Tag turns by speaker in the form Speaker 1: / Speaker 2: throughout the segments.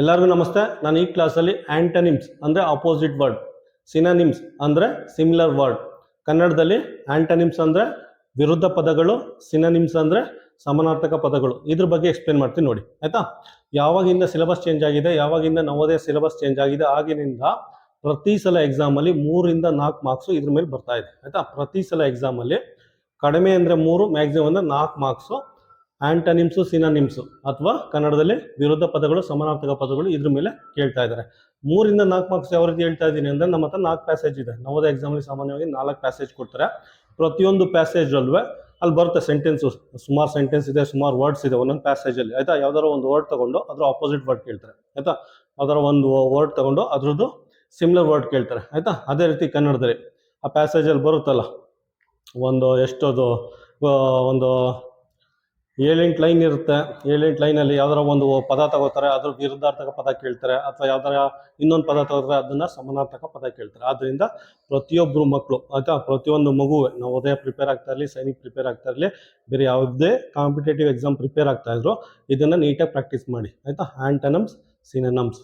Speaker 1: ಎಲ್ಲರಿಗೂ ನಮಸ್ತೆ. ನಾನು ಈ ಕ್ಲಾಸಲ್ಲಿ ಆ್ಯಂಟನಿಮ್ಸ್ ಅಂದರೆ ಅಪೋಸಿಟ್ ವರ್ಡ್ ಸಿನಾನಿಮ್ಸ್ ಅಂದರೆ ಸಿಮಿಲರ್ ವರ್ಡ್ ಕನ್ನಡದಲ್ಲಿ ಆ್ಯಂಟನಿಮ್ಸ್ ಅಂದರೆ ವಿರುದ್ಧ ಪದಗಳು ಸಿನಾನಿಮ್ಸ್ ಅಂದರೆ ಸಮಾನಾರ್ಥಕ ಪದಗಳು. ಇದ್ರ ಬಗ್ಗೆ ಎಕ್ಸ್ಪ್ಲೇನ್ ಮಾಡ್ತೀನಿ ನೋಡಿ. ಆಯಿತಾ? ಯಾವಾಗಿಂದ ಸಿಲೆಬಸ್ ಚೇಂಜ್ ಆಗಿದೆ, ಯಾವಾಗಿಂದ ನವೋದಯ ಸಿಲೆಬಸ್ ಚೇಂಜ್ ಆಗಿದೆ, ಆಗಿನಿಂದ ಪ್ರತಿ ಸಲ ಎಕ್ಸಾಮಲ್ಲಿ ಮೂರಿಂದ ನಾಲ್ಕು ಮಾರ್ಕ್ಸು ಇದ್ರ ಮೇಲೆ ಬರ್ತಾ ಇದೆ. ಆಯಿತಾ? ಪ್ರತಿ ಸಲ ಎಕ್ಸಾಮಲ್ಲಿ ಕಡಿಮೆ ಅಂದರೆ ಮೂರು ಮ್ಯಾಕ್ಸಿಮಮ್ ಅಂದರೆ ನಾಲ್ಕು ಮಾರ್ಕ್ಸು ಆಂಟನಿಮ್ಸು, ಸಿನಾನಿಮ್ಸು ಅಥವಾ ಕನ್ನಡದಲ್ಲಿ ವಿರುದ್ಧ ಪದಗಳು, ಸಮಾನಾರ್ಥಕ ಪದಗಳು ಇದ್ರ ಮೇಲೆ ಕೇಳ್ತಾ ಇದ್ದಾರೆ. ಮೂರಿಂದ ನಾಲ್ಕು ಮಾರ್ಕ್ಸ್ ಯಾವ ರೀತಿ ಹೇಳ್ತಾ ಇದ್ದೀನಿ ಅಂದರೆ ನಮ್ಮ ಹತ್ರ ನಾಲ್ಕು ಪ್ಯಾಸೇಜ್ ಇದೆ. ನವೋದಯ ಎಕ್ಸಾಮಲ್ಲಿ ಸಾಮಾನ್ಯವಾಗಿ ನಾಲ್ಕು ಪ್ಯಾಸೇಜ್ ಕೊಡ್ತಾರೆ. ಪ್ರತಿಯೊಂದು ಪ್ಯಾಸೇಜ್ ಅಲ್ವೇ ಅಲ್ಲಿ ಬರುತ್ತೆ ಸೆಂಟೆನ್ಸು ಸುಮಾರು ಸೆಂಟೆನ್ಸ್ ಇದೆ, ಸುಮಾರು ವರ್ಡ್ಸ್ ಇದೆ ಒಂದೊಂದು ಪ್ಯಾಸೇಜಲ್ಲಿ ಆಯ್ತಾ? ಯಾವ್ದಾರ ಒಂದು ವರ್ಡ್ ತಗೊಂಡು ಅದ್ರ ಆಪೋಸಿಟ್ ವರ್ಡ್ ಕೇಳ್ತಾರೆ. ಆಯಿತಾ? ಯಾವ್ದಾರ ಒಂದು ವರ್ಡ್ ತಗೊಂಡು ಅದ್ರದ್ದು ಸಿಮ್ಲರ್ ವರ್ಡ್ ಕೇಳ್ತಾರೆ. ಆಯಿತಾ? ಅದೇ ರೀತಿ ಕನ್ನಡದಲ್ಲಿ. ಆ ಪ್ಯಾಸೇಜಲ್ಲಿ ಬರುತ್ತಲ್ಲ, ಒಂದು ಎಷ್ಟದು ಒಂದು ಏಳೆಂಟು ಲೈನ್ ಇರುತ್ತೆ. ಏಳೆಂಟು ಲೈನಲ್ಲಿ ಯಾವ್ದಾರ ಒಂದು ಪದ ತಗೋತಾರೆ ಅದ್ರ ವಿರುದ್ಧಾರ್ಥಕ ಪದ ಕೇಳ್ತಾರೆ, ಅಥವಾ ಯಾವ್ದಾರ ಇನ್ನೊಂದು ಪದ ತಗೋತಾರೆ ಅದನ್ನ ಸಮಾನಾರ್ಥಕ ಪದ ಕೇಳ್ತಾರೆ. ಆದ್ರಿಂದ ಪ್ರತಿಯೊಬ್ಬರು ಮಕ್ಕಳು ಆಯ್ತಾ? ಪ್ರತಿಯೊಂದು ಮಗು ನಾವು ಉದಯ ಪ್ರಿಪೇರ್ ಆಗ್ತಾ ಇರಲಿ, ಸೈನಿಕ್ ಪ್ರಿಪೇರ್ ಆಗ್ತಾ ಇರಲಿ, ಬೇರೆ ಯಾವುದೇ ಕಾಂಪಿಟೇಟಿವ್ ಎಕ್ಸಾಮ್ ಪ್ರಿಪೇರ್ ಆಗ್ತಾ ಇದ್ರು ಇದನ್ನ ನೀಟಾಗಿ ಪ್ರಾಕ್ಟೀಸ್ ಮಾಡಿ, ಆಯ್ತಾ? ಆಂಟನಮ್ಸ್ ಸಿನನಮ್ಸ್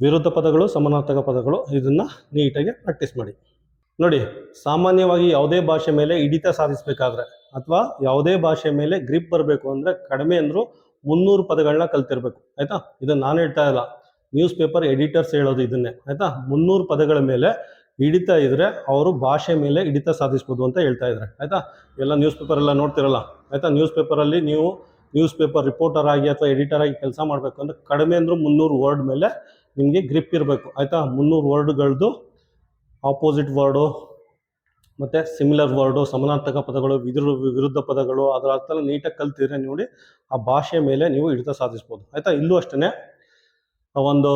Speaker 1: ವಿರುದ್ಧ ಪದಗಳು, ಸಮಾನಾರ್ಥಕ ಪದಗಳು, ಇದನ್ನ ನೀಟಾಗಿ ಪ್ರಾಕ್ಟೀಸ್ ಮಾಡಿ. ನೋಡಿ, ಸಾಮಾನ್ಯವಾಗಿ ಯಾವುದೇ ಭಾಷೆ ಮೇಲೆ ಹಿಡಿತ ಸಾಧಿಸಬೇಕಾದ್ರೆ ಅಥವಾ ಯಾವುದೇ ಭಾಷೆ ಮೇಲೆ ಗ್ರಿಪ್ ಬರಬೇಕು ಅಂದರೆ ಕಡಿಮೆ ಅಂದರೂ ಮುನ್ನೂರು ಪದಗಳನ್ನ ಕಲ್ತಿರ್ಬೇಕು, ಆಯ್ತಾ? ಇದನ್ನು ನಾನು ಹೇಳ್ತಾ ಇಲ್ಲ. ನ್ಯೂಸ್ ಪೇಪರ್ ಎಡಿಟರ್ಸ್ ಹೇಳೋದು ಇದನ್ನೇ, ಆಯ್ತಾ? ಮುನ್ನೂರು ಪದಗಳ ಮೇಲೆ ಹಿಡಿತ ಇದ್ರೆ ಅವರು ಭಾಷೆ ಮೇಲೆ ಹಿಡಿತ ಸಾಧಿಸ್ಬೋದು ಅಂತ ಹೇಳ್ತಾ ಇದ್ದಾರೆ ಆಯ್ತಾ? ಎಲ್ಲ ನ್ಯೂಸ್ ಪೇಪರ್ ಎಲ್ಲ ನೋಡ್ತಿರಲ್ಲ, ಆಯ್ತಾ? ನ್ಯೂಸ್ ಪೇಪರಲ್ಲಿ ನೀವು ನ್ಯೂಸ್ ಪೇಪರ್ ರಿಪೋರ್ಟರ್ ಆಗಿ ಅಥವಾ ಎಡಿಟರ್ ಆಗಿ ಕೆಲಸ ಮಾಡಬೇಕು ಅಂದ್ರೆ ಕಡಿಮೆ ಅಂದರೂ ಮುನ್ನೂರು ವರ್ಡ್ ಮೇಲೆ ನಿಮಗೆ ಗ್ರಿಪ್ ಇರಬೇಕು, ಆಯ್ತಾ? ಮುನ್ನೂರು ವರ್ಡ್ಗಳದ್ದು ಆಪೋಸಿಟ್ ವರ್ಡು ಮತ್ತು ಸಿಮಿಲರ್ ವರ್ಡು ಸಮಾನಾರ್ಥಕ ಪದಗಳು, ವಿದ್ರ, ವಿರುದ್ಧ ಪದಗಳು ಅದರ ಅರ್ಥ ನೀಟಾಗಿ ಕಲ್ತಿದ್ರೆ ನೋಡಿ ಆ ಭಾಷೆ ಮೇಲೆ ನೀವು ಹಿಡಿತ ಸಾಧಿಸ್ಬೋದು. ಆಯಿತಾ? ಇಲ್ಲೂ ಅಷ್ಟೇ ಒಂದು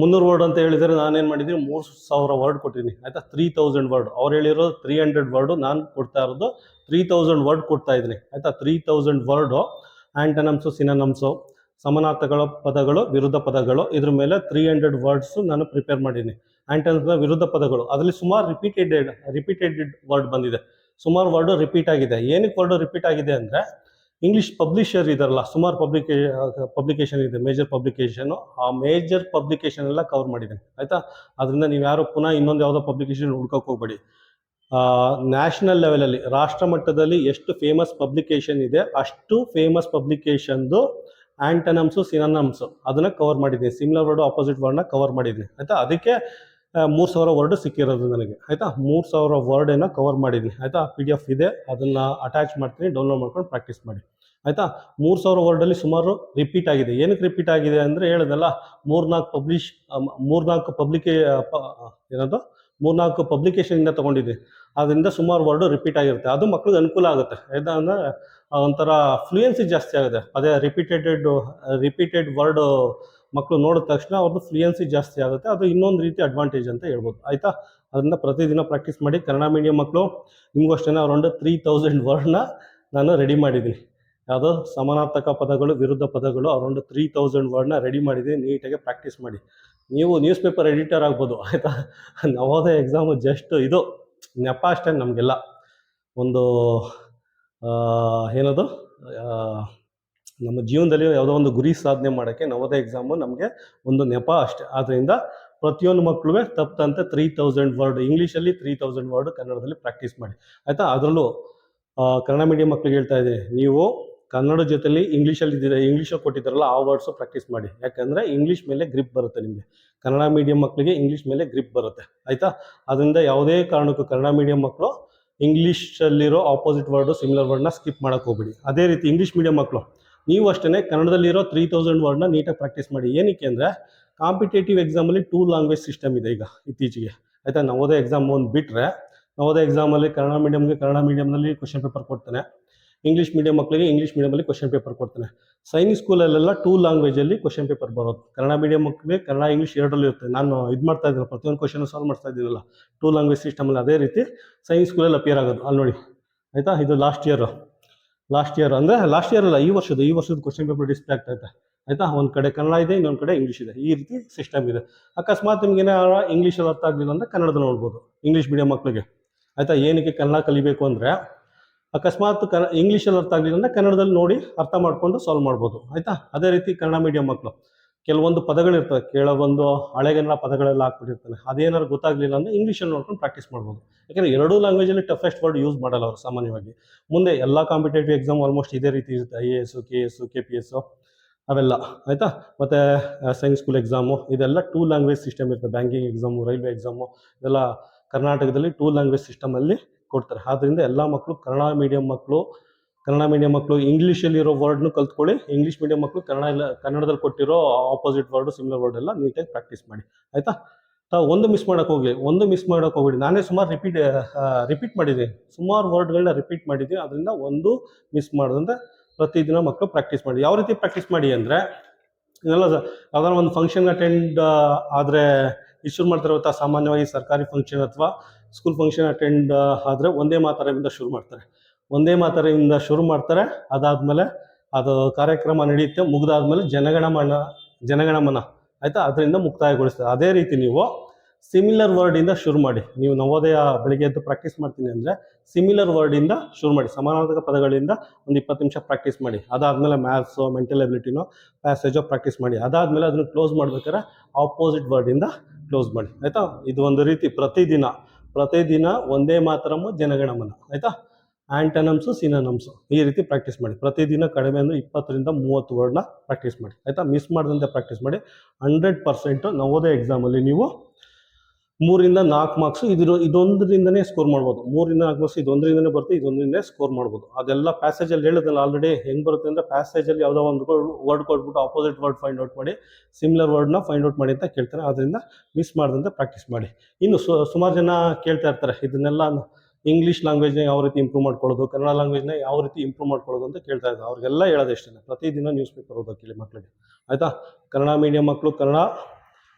Speaker 1: ಮುನ್ನೂರು ವರ್ಡ್ ಅಂತ ಹೇಳಿದರೆ ನಾನೇನು ಮಾಡಿದ್ದೀನಿ? ಮೂರು ಸಾವಿರ ವರ್ಡ್ ಕೊಟ್ಟಿದ್ದೀನಿ. ಆಯಿತಾ? ತ್ರೀ ತೌಸಂಡ್ ವರ್ಡ್ ಅವ್ರು ಹೇಳಿರೋ ತ್ರೀ ಹಂಡ್ರೆಡ್ ವರ್ಡು ನಾನು ಕೊಡ್ತಾ ಇರೋದು ತ್ರೀ ತೌಸಂಡ್ ವರ್ಡ್ ಕೊಡ್ತಾ ಇದ್ದೀನಿ. ಆಯಿತಾ? Three thousand word antonyms synonyms ಸಮಾನಾರ್ಥಗಳ ಪದಗಳು, ವಿರುದ್ಧ ಪದಗಳು, ಇದ್ರ ಮೇಲೆ ತ್ರೀ ಹಂಡ್ರೆಡ್ ವರ್ಡ್ಸು ನಾನು ಪ್ರಿಪೇರ್ ಮಾಡಿದ್ದೀನಿ. ಆ್ಯಂಟನ್ಸ್ನ ವಿರುದ್ಧ ಪದಗಳು. ಅದರಲ್ಲಿ ಸುಮಾರು ರಿಪೀಟೆಡ್ ರಿಪೀಟೆಡ್ ವರ್ಡ್ ಬಂದಿದೆ. ಸುಮಾರು ವರ್ಡು ರಿಪೀಟ್ ಆಗಿದೆ. ಏನಕ್ಕೆ ವರ್ಡು ರಿಪೀಟ್ ಆಗಿದೆ ಅಂದರೆ ಇಂಗ್ಲಿಷ್ ಪಬ್ಲಿಷರ್ ಇದಾರಲ್ಲ, ಸುಮಾರು ಪಬ್ಲಿಕೇ ಪಬ್ಲಿಕೇಶನ್ ಇದೆ ಮೇಜರ್ ಪಬ್ಲಿಕೇಶನು ಆ ಮೇಜರ್ ಪಬ್ಲಿಕೇಶನ್ ಎಲ್ಲ ಕವರ್ ಮಾಡಿದೆ. ಆಯಿತಾ? ಅದರಿಂದ ನೀವು ಯಾರು ಪುನಃ ಇನ್ನೊಂದು ಯಾವುದೋ ಪಬ್ಲಿಕೇಶನ್ ಹುಡ್ಕೋಕೆ ಹೋಗ್ಬೇಡಿ. ನ್ಯಾಷನಲ್ ಲೆವೆಲಲ್ಲಿ ರಾಷ್ಟ್ರ ಮಟ್ಟದಲ್ಲಿ ಎಷ್ಟು ಫೇಮಸ್ ಪಬ್ಲಿಕೇಶನ್ ಇದೆ, ಅಷ್ಟು ಫೇಮಸ್ ಪಬ್ಲಿಕೇಶನ್ದು ಆ್ಯಂಟನಮ್ಸು ಸಿನನಮ್ಸು ಅದನ್ನ ಕವರ್ ಮಾಡಿದ್ದೀನಿ ಸಿಮ್ಲರ್ ವರ್ಡ್ ಆಪೋಸಿಟ್ ವರ್ಡ್ನ ಕವರ್ ಮಾಡಿದ್ದೀನಿ ಆಯಿತಾ? ಅದಕ್ಕೆ ಮೂರು ಸಾವಿರ ವರ್ಡ್ ಸಿಕ್ಕಿರೋದು ನನಗೆ. ಆಯಿತಾ? ಮೂರು ಸಾವಿರ ವರ್ಡನ್ನು ಕವರ್ ಮಾಡಿದ್ದೀನಿ ಆಯಿತಾ? ಪಿ ಡಿ ಎಫ್ ಇದೆ. ಅದನ್ನು ಅಟ್ಯಾಚ್ ಮಾಡ್ತೀನಿ ಡೌನ್ಲೋಡ್ ಮಾಡ್ಕೊಂಡು ಪ್ರಾಕ್ಟೀಸ್ ಮಾಡಿ. ಆಯಿತಾ? ಮೂರು ಸಾವಿರ ವರ್ಡಲ್ಲಿ ಸುಮಾರು ರಿಪೀಟ್ ಆಗಿದೆ. ಏನಕ್ಕೆ ರಿಪೀಟ್ ಆಗಿದೆ ಅಂದರೆ ಹೇಳಿದಲ್ಲ, ಮೂರ್ನಾಲ್ಕು ಪಬ್ಲಿಷ್ ಮೂರ್ನಾಲ್ಕು ಪಬ್ಲಿಕೇ ಏನದು? ಮೂರ್ನಾಲ್ಕು ಪಬ್ಲಿಕೇಶನಿಂದ ತೊಗೊಂಡಿದ್ದೆ. ಅದರಿಂದ ಸುಮಾರು ವರ್ಡು ರಿಪೀಟ್ ಆಗಿರುತ್ತೆ. ಅದು ಮಕ್ಳಿಗೆ ಅನುಕೂಲ ಆಗುತ್ತೆ. ಆಯಿತಾ? ಅಂದರೆ ಒಂಥರ ಫ್ಲೂಯೆನ್ಸಿ ಜಾಸ್ತಿ ಆಗುತ್ತೆ. ಅದೇ ರಿಪೀಟೆಡ್ ರಿಪೀಟೆಡ್ ವರ್ಡ್ ಮಕ್ಕಳು ನೋಡಿದ ತಕ್ಷಣ ಅವ್ರದ್ದು ಫ್ಲೂಯೆನ್ಸಿ ಜಾಸ್ತಿ ಆಗುತ್ತೆ. ಅದು ಇನ್ನೊಂದು ರೀತಿ ಅಡ್ವಾಂಟೇಜ್ ಅಂತ ಹೇಳ್ಬೋದು. ಆಯಿತಾ? ಅದರಿಂದ ಪ್ರತಿದಿನ ಪ್ರಾಕ್ಟೀಸ್ ಮಾಡಿ ಕನ್ನಡ ಮೀಡಿಯಂ ಮಕ್ಕಳು ನಿಮಗೂ ಅಷ್ಟೇ ಅರೌಂಡ್ ತ್ರೀ ತೌಸಂಡ್ ವರ್ಡ್ನ ನಾನು ರೆಡಿ ಮಾಡಿದ್ದೀನಿ. ಯಾವುದೋ ಸಮಾನಾರ್ಥಕ ಪದಗಳು, ವಿರುದ್ಧ ಪದಗಳು ಅರೌಂಡ್ ತ್ರೀ ತೌಸಂಡ್ ವರ್ಡ್ನ ರೆಡಿ ಮಾಡಿದ್ದೀನಿ, ನೀಟಾಗಿ ಪ್ರಾಕ್ಟೀಸ್ ಮಾಡಿ. ನೀವು ನ್ಯೂಸ್ ಪೇಪರ್ ಎಡಿಟರ್ ಆಗ್ಬೋದು, ಆಯಿತಾ? ನವೋದಯ ಎಕ್ಸಾಮು ಜಸ್ಟ್ ಇದು. ನೆಪ ಅಷ್ಟೇ ನಮಗೆಲ್ಲ. ಒಂದು ಏನದು? ನಮ್ಮ ಜೀವನದಲ್ಲಿ ಯಾವುದೋ ಒಂದು ಗುರಿ ಸಾಧನೆ ಮಾಡೋಕ್ಕೆ ನವೋದಯ ಎಕ್ಸಾಮು ನಮಗೆ ಒಂದು ನೆಪ ಅಷ್ಟೆ. ಆದ್ದರಿಂದ ಪ್ರತಿಯೊಂದು ಮಕ್ಕಳು ತಪ್ಪಂತೆ ತ್ರೀ ತೌಸಂಡ್ ವರ್ಡ್ ಇಂಗ್ಲೀಷಲ್ಲಿ ತ್ರೀ ತೌಸಂಡ್ ವರ್ಡ್ ಕನ್ನಡದಲ್ಲಿ ಪ್ರಾಕ್ಟೀಸ್ ಮಾಡಿ. ಆಯಿತಾ? ಅದರಲ್ಲೂ ಕನ್ನಡ ಮೀಡಿಯಂ ಮಕ್ಕಳಿಗೆ ಹೇಳ್ತಾ ಇದ್ದೀನಿ. ನೀವು ಕನ್ನಡ ಜೊತೆಲಿ ಇಂಗ್ಲೀಷಲ್ಲಿ ಇದ್ದೀರ ಇಂಗ್ಲೀಷಲ್ಲಿ ಕೊಟ್ಟಿದ್ದಾರಲ್ಲ, ಆ ವರ್ಡ್ಸು ಪ್ರಾಕ್ಟೀಸ್ ಮಾಡಿ. ಯಾಕಂದರೆ ಇಂಗ್ಲೀಷ್ ಮೇಲೆ ಗ್ರಿಪ್ ಬರುತ್ತೆ ನಿಮಗೆ. ಕನ್ನಡ ಮೀಡಿಯಂ ಮಕ್ಕಳಿಗೆ ಇಂಗ್ಲೀಷ್ ಮೇಲೆ ಗ್ರಿಪ್ ಬರುತ್ತೆ. ಆಯಿತಾ? ಅದರಿಂದ ಯಾವುದೇ ಕಾರಣಕ್ಕೂ ಕನ್ನಡ ಮೀಡಿಯಂ ಮಕ್ಕಳು ಇಂಗ್ಲೀಷಲ್ಲಿರೋ ಆಪೋಸಿಟ್ ವರ್ಡು ಸಿಮಿಲರ್ ವರ್ಡ್ನ ಸ್ಕಿಪ್ ಮಾಡೋಕ್ಕೆ ಹೋಗ್ಬಿಡಿ. ಅದೇ ರೀತಿ ಇಂಗ್ಲೀಷ್ ಮೀಡಿಯಂ ಮಕ್ಕಳು ನೀವು ಅಷ್ಟೇ ಕನ್ನಡದಲ್ಲಿರೋ ತ್ರೀ ತೌಸಂಡ್ ವರ್ಡ್ನ ನೀಟಾಗಿ ಪ್ರಾಕ್ಟೀಸ್ ಮಾಡಿ. ಏನಕ್ಕೆ ಅಂದರೆ ಕಾಂಪಿಟೇಟಿವ್ ಎಕ್ಸಾಮಲ್ಲಿ ಟೂ ಲ್ಯಾಂಗ್ವೇಜ್ ಸಿಸ್ಟಮ್ ಇದೆ ಈಗ ಇತ್ತೀಚೆಗೆ. ಆಯಿತಾ? ನವೋದಯ ಎಕ್ಸಾಮ್ ಒಂದು ಬಿಟ್ಟರೆ ನವೋದಯ ಎಕ್ಸಾಮಲ್ಲಿ ಕನ್ನಡ ಮೀಡಿಯಮ್ಗೆ ಕನ್ನಡ ಮೀಡಿಯಮ್ನಲ್ಲಿ ಕ್ವಶನ್ ಪೇಪರ್ ಕೊಡ್ತಾನೆ. ಇಂಗ್ಲೀಷ್ ಮೀಡಿಯಂ ಮಕ್ಕಳಿಗೆ ಇಂಗ್ಲೀಷ್ ಮೀಡಿಯಮಲ್ಲಿ ಕ್ವಶನ್ ಪೇಪರ್ ಕೊಡ್ತಾನೆ. ಸೈನಿಕ್ ಸ್ಕೂಲಲ್ಲೆಲ್ಲ ಟೂ ಲ್ಯಾಂಗ್ವೇಜಲ್ಲಿ ಕ್ವಶನ್ ಪೇಪರ್ ಬರೋದು. ಕನ್ನಡ ಮೀಡಿಯಂ ಮಕ್ಕಳಿಗೆ ಕನ್ನಡ ಇಂಗ್ಲೀಷ್ ಎರಡರಲ್ಲಿ ಇರುತ್ತೆ. ನಾನು ಇದು ಮಾಡ್ತಾ ಇದ್ದೀನಿ ಪ್ರತಿಯೊಂದು ಕ್ವಶನ್ ಸಾಲ್ವ್ ಮಾಡ್ತಾ ಇದ್ದೀನಲ್ಲ ಟೂ ಲ್ಯಾಂಗ್ವೇಜ್ ಸಿಸ್ಟಮಲ್ಲಿ ಅದೇ ರೀತಿ ಸೈನ್ಸ್ ಸ್ಕೂಲಲ್ಲಿ ಅಪಿಯರ್ ಆಗೋದು. ಅಲ್ಲಿ ನೋಡಿ. ಆಯಿತಾ? ಇದು ಲಾಸ್ಟ್ ಇಯರ್ ಲಾಸ್ಟ್ ಇಯರ್ ಅಂದರೆ ಲಾಸ್ಟ್ ಇಯರ್ ಅಲ್ಲ, ಈ ವರ್ಷದ ಈ ವರ್ಷದ ಕ್ವಶನ್ ಪೇಪರ್ ಡಿಸ್ಪ್ಲೇ ಆಗ್ತೈತೆ ಆಯಿತಾ? ಒಂದು ಕಡೆ ಕನ್ನಡ ಇದೆ, ಇನ್ನೊಂದು ಕಡೆ ಇಂಗ್ಲೀಷ್ ಇದೆ. ಈ ರೀತಿ ಸಿಸ್ಟಮ್ ಇದೆ. ಅಕಸ್ಮಾತ್ ನಿಮ್ಗೆ ಏನಾರ ಇಂಗ್ಲೀಷಲ್ಲಿ ಅರ್ಥ ಆಗಲಿಲ್ಲ ಅಂದರೆ ಕನ್ನಡದ ನೋಡ್ಬೋದು. ಇಂಗ್ಲೀಷ್ ಮೀಡಿಯಂ ಮಕ್ಕಳಿಗೆ ಆಯಿತಾ? ಏನಕ್ಕೆ ಕನ್ನಡ ಕಲಿಬೇಕು ಅಂದರೆ ಅಕಸ್ಮಾತ್ ಕನ್ನ ಇಂಗ್ಲೀಷಲ್ಲಿ ಅರ್ಥ ಆಗಲಿಲ್ಲ ಅಂದರೆ ಕನ್ನಡದಲ್ಲಿ ನೋಡಿ ಅರ್ಥ ಮಾಡ್ಕೊಂಡು ಸಾಲ್ವ್ ಮಾಡ್ಬೋದು. ಆಯಿತಾ? ಅದೇ ರೀತಿ ಕನ್ನಡ ಮೀಡಿಯಂ ಮಕ್ಕಳು ಕೆಲವೊಂದು ಪದಗಳಿರ್ತವೆ ಕೆಲವೊಂದು ಹಳೆಗೆಲ್ಲ ಪದಗಳೆಲ್ಲ ಹಾಕ್ಬಿಟ್ಟಿರ್ತಾನೆ. ಅದೇನಾದ್ರು ಗೊತ್ತಾಗ್ಲಿಲ್ಲ ಅಂದರೆ ಇಂಗ್ಲೀಷಲ್ಲಿ ನೋಡ್ಕೊಂಡು ಪ್ರಾಕ್ಟೀಸ್ ಮಾಡ್ಬೋದು. ಯಾಕಂದರೆ ಎರಡೂ ಲ್ಯಾಂಗ್ವೇಜಲ್ಲಿ ಟಫೆಸ್ಟ್ ವರ್ಡ್ ಯೂಸ್ ಮಾಡಲ್ಲ ಅವರು ಸಾಮಾನ್ಯವಾಗಿ. ಮುಂದೆ ಎಲ್ಲ ಕಾಂಪಿಟೇಟಿವ್ ಎಕ್ಸಾಮ್ ಆಲ್ಮೋಸ್ಟ್ ಇದೇ ರೀತಿ ಇರುತ್ತೆ. I A S K S K P S ಅವೆಲ್ಲ, ಆಯಿತಾ? ಮತ್ತು ಸೈನ್ಸ್ ಸ್ಕೂಲ್ ಎಕ್ಸಾಮು ಇದೆಲ್ಲ ಟೂ ಲ್ಯಾಂಗ್ವೇಜ್ ಸಿಸ್ಟಮ್ ಇರುತ್ತೆ. ಬ್ಯಾಂಕಿಂಗ್ ಎಕ್ಸಾಮು ರೈಲ್ವೆ ಎಕ್ಸಾಮು ಇದೆಲ್ಲ ಕರ್ನಾಟಕದಲ್ಲಿ ಟೂ ಲ್ಯಾಂಗ್ವೇಜ್ ಸಿಸ್ಟಮಲ್ಲಿ ಕೊಡ್ತಾರೆ. ಆದ್ದರಿಂದ ಎಲ್ಲ ಮಕ್ಕಳು ಕನ್ನಡ ಮೀಡಿಯಂ ಮಕ್ಕಳು ಕನ್ನಡ ಮೀಡಿಯಂ ಮಕ್ಕಳು ಇಂಗ್ಲೀಷಲ್ಲಿರೋ ವರ್ಡ್ನು ಕಲ್ತ್ಕೊಳ್ಳಿ. ಇಂಗ್ಲೀಷ್ ಮೀಡಿಯಂ ಮಕ್ಕಳು ಕನ್ನಡ ಎಲ್ಲ ಕನ್ನಡದಲ್ಲಿ ಕೊಟ್ಟಿರೋ ಆಪೋಸಿಟ್ ವರ್ಡು ಸಿಮಿಲರ್ ವರ್ಡ್ ಎಲ್ಲ ನೀಟಾಗಿ ಪ್ರಾಕ್ಟೀಸ್ ಮಾಡಿ. ಆಯಿತಾ? ತಾವು ಒಂದು ಮಿಸ್ ಮಾಡೋಕೆ ಹೋಗಿ ಒಂದು ಮಿಸ್ ಮಾಡೋಕೆ ಹೋಗ್ಬಿಡಿ. ನಾನೇ ಸುಮಾರು ರಿಪೀಟ್ ರಿಪೀಟ್ ಮಾಡಿದ್ದೀನಿ ಸುಮಾರು ವರ್ಡ್ಗಳನ್ನ ರಿಪೀಟ್ ಮಾಡಿದ್ದೀನಿ ಅದರಿಂದ ಒಂದು ಮಿಸ್ ಮಾಡೋದಂದ್ರೆ ಪ್ರತಿದಿನ ಮಕ್ಕಳು ಪ್ರಾಕ್ಟೀಸ್ ಮಾಡಿ. ಯಾವ ರೀತಿ ಪ್ರಾಕ್ಟೀಸ್ ಮಾಡಿ ಅಂದರೆ, ಇದೆಲ್ಲ ಯಾವ್ದಾರ ಒಂದು ಫಂಕ್ಷನ್ ಅಟೆಂಡ್ ಆದರೆ ಇಶ್ಯೂ ಮಾಡ್ತಾರೆ ಗೊತ್ತಾ? ಸಾಮಾನ್ಯವಾಗಿ ಸರ್ಕಾರಿ ಫಂಕ್ಷನ್ ಅಥವಾ ಸ್ಕೂಲ್ ಫಂಕ್ಷನ್ ಅಟೆಂಡ್ ಆದರೆ ಒಂದೇ ಮಾತಾಡೋದ್ರಿಂದ ಶುರು ಮಾಡ್ತಾರೆ. ಒಂದೇ ಮಾತರಿಂದ ಶುರು ಮಾಡ್ತಾರೆ. ಅದಾದಮೇಲೆ ಅದು ಕಾರ್ಯಕ್ರಮ ನಡೆಯುತ್ತೆ ಮುಗಿದಾದ್ಮೇಲೆ ಜನಗಣಮನ ಜನಗಣಮನ ಆಯಿತಾ? ಅದರಿಂದ ಮುಕ್ತಾಯಗೊಳಿಸ್ತಾರೆ. ಅದೇ ರೀತಿ ನೀವು ಸಿಮಿಲರ್ ವರ್ಡಿಂದ ಶುರು ಮಾಡಿ. ನೀವು ನವೋದಯ ಬೆಳಿಗ್ಗೆ ಎದ್ದು ಪ್ರಾಕ್ಟೀಸ್ ಮಾಡ್ತೀನಿ ಅಂದರೆ ಸಿಮಿಲರ್ ವರ್ಡಿಂದ ಶುರು ಮಾಡಿ. ಸಮಾನಾರ್ಥಕ ಪದಗಳಿಂದ ಒಂದು ಇಪ್ಪತ್ತು ನಿಮಿಷ ಪ್ರಾಕ್ಟೀಸ್ ಮಾಡಿ. ಅದಾದಮೇಲೆ ಮ್ಯಾಥ್ಸು, ಮೆಂಟಲ್ ಎಬಿಲಿಟಿನೋ ಪ್ಯಾಸೇಜೋ ಪ್ರಾಕ್ಟೀಸ್ ಮಾಡಿ. ಅದಾದಮೇಲೆ ಅದನ್ನು ಕ್ಲೋಸ್ ಮಾಡ್ಬೇಕಾದ್ರೆ ಆಪೋಸಿಟ್ ವರ್ಡಿಂದ ಕ್ಲೋಸ್ ಮಾಡಿ. ಆಯಿತಾ? ಇದು ಒಂದು ರೀತಿ ಪ್ರತಿದಿನ ಪ್ರತಿದಿನ ಒಂದೇ ಮಾತರಮ್ಮ ಜನಗಣಮನ. ಆಯಿತಾ? ಆ್ಯಂಟನಮ್ಸು ಸಿನನಮ್ಸು ಈ ರೀತಿ ಪ್ರಾಕ್ಟೀಸ್ ಮಾಡಿ. ಪ್ರತಿದಿನ ಕಡಿಮೆ ಅಂದರೆ ಇಪ್ಪತ್ತರಿಂದ ಮೂವತ್ತು ವರ್ಡ್ನ ಪ್ರಾಕ್ಟೀಸ್ ಮಾಡಿ. ಆಯಿತಾ? ಮಿಸ್ ಮಾಡದಂತೆ ಪ್ರಾಕ್ಟೀಸ್ ಮಾಡಿ. ಹಂಡ್ರೆಡ್ ಪರ್ಸೆಂಟು ನವೋದಯ ಎಕ್ಸಾಮಲ್ಲಿ ನೀವು ಮೂರಿಂದ ನಾಲ್ಕು ಮಾರ್ಕ್ಸು ಇದಿರೋ ಇದೊಂದರಿಂದನೇ ಸ್ಕೋರ್ ಮಾಡ್ಬೋದು. ಮೂರಿಂದ ನಾಲ್ಕು ಮಾರ್ಕ್ಸ್ ಇದೊಂದರಿಂದನೇ ಬರುತ್ತೆ, ಇದೊಂದರಿಂದನೇ ಸ್ಕೋರ್ ಮಾಡ್ಬೋದು. ಅದೆಲ್ಲ ಪ್ಯಾಸೇಜಲ್ಲಿ ಹೇಳಿದ್ರಲ್ಲ ಆಲ್ರೆಡಿ ಹೆಂಗೆ ಬರುತ್ತೆ ಅಂದರೆ ಪ್ಯಾಸೇಜಲ್ಲಿ ಯಾವುದೋ ಒಂದು ವರ್ಡ್ ಕೊಟ್ಬಿಟ್ಟು ಆಪೋಸಿಟ್ ವರ್ಡ್ ಫೈಂಡ್ ಔಟ್ ಮಾಡಿ ಸಿಮಿಲರ್ ವರ್ಡ್ನ ಫೈಂಡ್ ಔಟ್ ಮಾಡಿ ಅಂತ ಕೇಳ್ತಾರೆ. ಅದರಿಂದ ಮಿಸ್ ಮಾಡಿದಂತೆ ಪ್ರಾಕ್ಟೀಸ್ ಮಾಡಿ. ಇನ್ನು ಸುಮಾರು ಜನ ಕೇಳ್ತಾ ಇರ್ತಾರೆ. ಇದನ್ನೆಲ್ಲ ಇಂಗ್ಲೀಷ್ ಲ್ಯಾಂಗ್ವೇಜ್ನ ಯಾವ ರೀತಿ ಇಂಪ್ರೂವ್ ಮಾಡ್ಕೊಳ್ಳೋದು, ಕನ್ನಡ ಲ್ಯಾಂಗ್ವೇಜ್ನ ಯಾವ ರೀತಿ ಇಂಪ್ರೂವ್ ಮಾಡ್ಕೊಳ್ಳೋದು ಅಂತ ಕೇಳ್ತಾ ಇದ್ದಾರೆ ಅವ್ರಿಗೆಲ್ಲ ಹೇಳೋದು ಇಷ್ಟೇ ಪ್ರತಿದಿನ ನ್ಯೂಸ್ ಪೇಪರ್ ಓದೋ ಕೇಳಿ ಮಕ್ಕಳಿಗೆ ಆಯಿತಾ? ಕನ್ನಡ ಮೀಡಿಯಂ ಮಕ್ಕಳು ಕನ್ನಡ.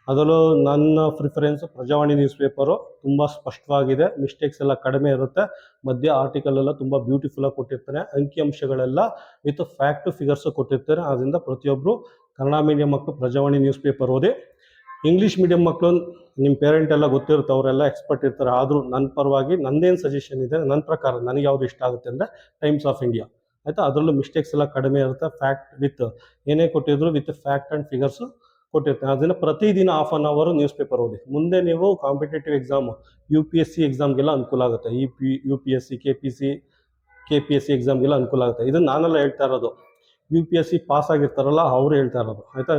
Speaker 1: ಅದರಲ್ಲೂ ನನ್ನ ಪ್ರಿಫರೆನ್ಸ್ ಪ್ರಜಾವಾಣಿ ನ್ಯೂಸ್ ಪೇಪರು ತುಂಬ ಸ್ಪಷ್ಟವಾಗಿದೆ. ಮಿಸ್ಟೇಕ್ಸ್ ಎಲ್ಲ ಕಡಿಮೆ ಇರುತ್ತೆ. ಮಧ್ಯೆ ಆರ್ಟಿಕಲ್ ಎಲ್ಲ ತುಂಬ ಬ್ಯೂಟಿಫುಲ್ಲಾಗಿ ಕೊಟ್ಟಿರ್ತಾನೆ ಅಂಕಿಅಂಶಗಳೆಲ್ಲ ವಿತ್ ಫ್ಯಾಕ್ಟ್ ಫಿಗರ್ಸು ಕೊಟ್ಟಿರ್ತಾರೆ. ಆದ್ದರಿಂದ ಪ್ರತಿಯೊಬ್ಬರು ಕನ್ನಡ ಮೀಡಿಯಂ ಮಕ್ಕಳು ಪ್ರಜಾವಾಣಿ ನ್ಯೂಸ್ ಪೇಪರ್ ಓದಿ ಇಂಗ್ಲೀಷ್ ಮೀಡಿಯಂ ಮಕ್ಕಳು ನಿಮ್ಮ ಪೇರೆಂಟ್ ಎಲ್ಲ ಗೊತ್ತಿರುತ್ತೆ, ಅವರೆಲ್ಲ ಎಕ್ಸ್ಪರ್ಟ್ ಇರ್ತಾರೆ. ಆದರೂ ನನ್ನ ಪರವಾಗಿ ನಂದೇನು ಸಜೆಷನ್ ಇದೆ ನನ್ನ ಪ್ರಕಾರ ನನಗೆ ಯಾವುದು ಇಷ್ಟ ಆಗುತ್ತೆ ಅಂದರೆ ಟೈಮ್ಸ್ ಆಫ್ ಇಂಡಿಯಾ ಆಯಿತಾ? ಅದರಲ್ಲೂ ಮಿಸ್ಟೇಕ್ಸ್ ಎಲ್ಲ ಕಡಿಮೆ ಇರುತ್ತೆ ಫ್ಯಾಕ್ಟ್ ವಿತ್ ಏನೇ ಕೊಟ್ಟಿದ್ರು ವಿತ್ ಫ್ಯಾಕ್ಟ್ ಆ್ಯಂಡ್ ಫಿಗರ್ಸು ಕೊಟ್ಟಿರ್ತೀನಿ. ಅದನ್ನು ಪ್ರತಿದಿನ ಹಾಫ್ ಆನ್ ಅವರು ನ್ಯೂಸ್ ಪೇಪರ್ ಓದಿ. ಮುಂದೆ ನೀವು competitive exam U P S C ಎಕ್ಸಾಮ್ಗೆಲ್ಲ ಅನುಕೂಲ ಆಗುತ್ತೆ. ಈ P U P S C K P C K P S C ಎಕ್ಸಾಮ್ಗೆಲ್ಲ ಅನುಕೂಲ ಆಗುತ್ತೆ. ಇದನ್ನು ನಾನೆಲ್ಲ ಹೇಳ್ತಾ ಇರೋದು. U P S C pass ಆಗಿರ್ತಾರಲ್ಲ, ಅವ್ರು ಹೇಳ್ತಾ ಇರೋದು. ಆಯಿತಾ?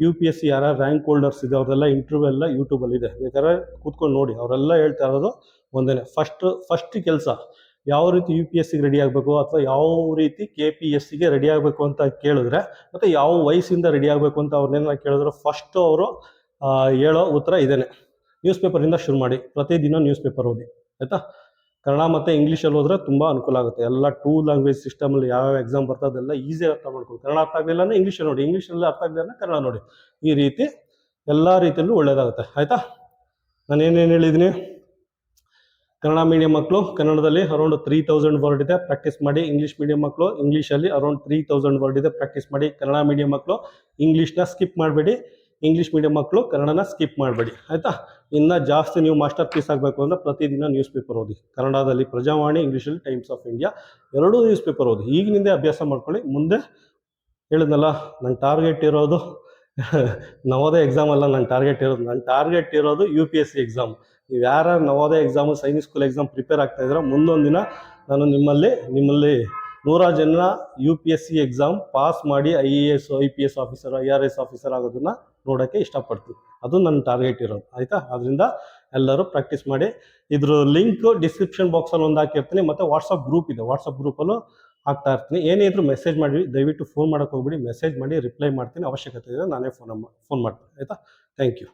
Speaker 1: ಯು ಪಿ ಎಸ್ ಸಿ ಯಾರ ರ್ಯಾಂಕ್ ಹೋಲ್ಡರ್ಸ್ ಇದೆ ಅವರೆಲ್ಲ ಇಂಟರ್ವ್ಯೂ ಎಲ್ಲ ಯೂಟ್ಯೂಬಲ್ಲಿ ಇದೆ. ಬೇಕಾದ್ರೆ ಕೂತ್ಕೊಂಡು ನೋಡಿ, ಅವರೆಲ್ಲ ಹೇಳ್ತಾ ಇರೋದು ಒಂದೇ ಫಸ್ಟ್ ಫಸ್ಟ್ ಕೆಲಸ, ಯಾವ ರೀತಿ ಯು ಪಿ ಎಸ್ ಸಿಗೆ ರೆಡಿ ಆಗಬೇಕು ಅಥವಾ ಯಾವ ರೀತಿ ಕೆ ಪಿ ಎಸ್ ಸಿಗೆ ರೆಡಿ ಆಗಬೇಕು ಅಂತ ಕೇಳಿದ್ರೆ, ಮತ್ತು ಯಾವ ವಯಸ್ಸಿಂದ ರೆಡಿ ಆಗಬೇಕು ಅಂತ ಅವ್ರನ್ನೆಲ್ಲ ಕೇಳಿದ್ರೆ ಫಸ್ಟು ಅವರು ಹೇಳೋ ಉತ್ತರ ಇದೇನೆ. ನ್ಯೂಸ್ ಪೇಪರಿಂದ ಶುರು ಮಾಡಿ, ಪ್ರತಿದಿನ ನ್ಯೂಸ್ ಪೇಪರ್ ಓದಿ. ಆಯಿತಾ? ಕನ್ನಡ ಮತ್ತು ಇಂಗ್ಲೀಷಲ್ಲಿ ಹೋದ್ರೆ ತುಂಬ ಅನುಕೂಲ ಆಗುತ್ತೆ. ಎಲ್ಲ ಟೂ ಲ್ಯಾಂಗ್ವೇಜ್ ಸಿಸ್ಟಮಲ್ಲಿ ಯಾವ್ಯಾವ ಎಕ್ಸಾಮ್ ಬರ್ತದೆ ಅದೆಲ್ಲ ಈಸಿಯಾಗಿ ಅರ್ಥ ಮಾಡ್ಕೊಂಡು ಕನ್ನಡ ಅರ್ಥ ಆಗಲಿಲ್ಲ ಅಂದರೆ ಇಂಗ್ಲೀಷ್ ನೋಡಿ. ಇಂಗ್ಲೀಷಲ್ಲಿ ಅರ್ಥ ಆಗಲಿಲ್ಲ ಕನ್ನಡ ನೋಡಿ. ಈ ರೀತಿ ಎಲ್ಲ ರೀತಿಯಲ್ಲೂ ಒಳ್ಳೆಯದಾಗುತ್ತೆ ಆಯಿತಾ? ನಾನು ಏನೇನು ಹೇಳಿದ್ದೀನಿ ಕನ್ನಡ ಮೀಡಿಯಂ ಮಕ್ಕಳು ಕನ್ನಡದಲ್ಲಿ ಅರೌಂಡ್ ತ್ರೀ ತೌಸಂಡ್ ವರ್ಡ್ ಇದೆ ಪ್ರಾಕ್ಟೀಸ್ ಮಾಡಿ. ಇಂಗ್ಲೀಷ್ ಮೀಡಿಯಂ ಮಕ್ಕಳು ಇಂಗ್ಲೀಷಲ್ಲಿ ಅರೌಂಡ್ ತ್ರೀ ತೌಸಂಡ್ ವರ್ಡ್ ಇದೆ ಪ್ರಾಕ್ಟೀಸ್ ಮಾಡಿ. ಕನ್ನಡ ಮೀಡಿಯಂ ಮಕ್ಕಳು ಇಂಗ್ಲೀಷ್ನ ಸ್ಕಿಪ್ ಮಾಡಬೇಡಿ. ಇಂಗ್ಲೀಷ್ ಮೀಡಿಯಂ ಮಕ್ಕಳು ಕನ್ನಡನ ಸ್ಕಿಪ್ ಮಾಡಬೇಡಿ, ಆಯಿತಾ? ಇನ್ನು ಜಾಸ್ತಿ ನೀವು ಮಾಸ್ಟರ್ ಪೀಸ್ ಆಗಬೇಕು ಅಂದರೆ ಪ್ರತಿದಿನ ನ್ಯೂಸ್ ಪೇಪರ್ ಓದಿ. ಕನ್ನಡದಲ್ಲಿ ಪ್ರಜಾವಾಣಿ ಇಂಗ್ಲೀಷಲ್ಲಿ ಟೈಮ್ಸ್ ಆಫ್ ಇಂಡಿಯಾ ಎರಡೂ ನ್ಯೂಸ್ ಪೇಪರ್ ಓದಿ. ಈಗಿನಿಂದ ಅಭ್ಯಾಸ ಮಾಡ್ಕೊಳ್ಳಿ. ಮುಂದೆ ಹೇಳಿದ್ನಲ್ಲ ನನ್ನ ಟಾರ್ಗೆಟ್ ಇರೋದು ನವೋದಯ ಎಕ್ಸಾಮ್ ಅಲ್ಲ ನನ್ನ ಟಾರ್ಗೆಟ್ ಇರೋದು. ನನ್ನ ಟಾರ್ಗೆಟ್ ಇರೋದು U P S C exam ನೀವು ಯಾರು Navodaya exam Sainik school exam prepare ಆಗ್ತಾ ಇದ್ರೆ ಮುಂದೊಂದು ದಿನ ನಾನು ನಿಮ್ಮಲ್ಲಿ ನಿಮ್ಮಲ್ಲಿ ನೂರಾರು ಜನ U P S C exam pass ಮಾಡಿ I A S I P S officer I R S officer ಆಗೋದನ್ನು ನೋಡೋಕ್ಕೆ ಇಷ್ಟಪಡ್ತೀನಿ ಅದು ನನ್ನ ಟಾರ್ಗೆಟ್ ಇರೋದು. ಆಯಿತಾ? ಅದರಿಂದ ಎಲ್ಲರೂ ಪ್ರಾಕ್ಟೀಸ್ ಮಾಡಿ. ಇದ್ರ ಲಿಂಕ್ ಡಿಸ್ಕ್ರಿಪ್ಷನ್ ಬಾಕ್ಸಲ್ಲಿ ಒಂದು ಹಾಕಿರ್ತೀನಿ, ಮತ್ತು ವಾಟ್ಸಪ್ ಗ್ರೂಪ್ ಇದೆ. ವಾಟ್ಸಪ್ ಗ್ರೂಪಲ್ಲೂ ಹಾಕ್ತಾ ಇರ್ತೀನಿ. ಏನೇ ಮೆಸೇಜ್ ಮಾಡಿ, ದಯವಿಟ್ಟು ಫೋನ್ ಮಾಡೋಕೆ ಹೋಗ್ಬಿಡಿ. ಮೆಸೇಜ್ ಮಾಡಿ ರಿಪ್ಲೈ ಮಾಡ್ತೀನಿ. ಅವಶ್ಯಕತೆ ಇದೆ ನಾನೇ ಫೋನ್ ಫೋನ್ ಮಾಡ್ತೀನಿ. ಆಯಿತಾ? Thank you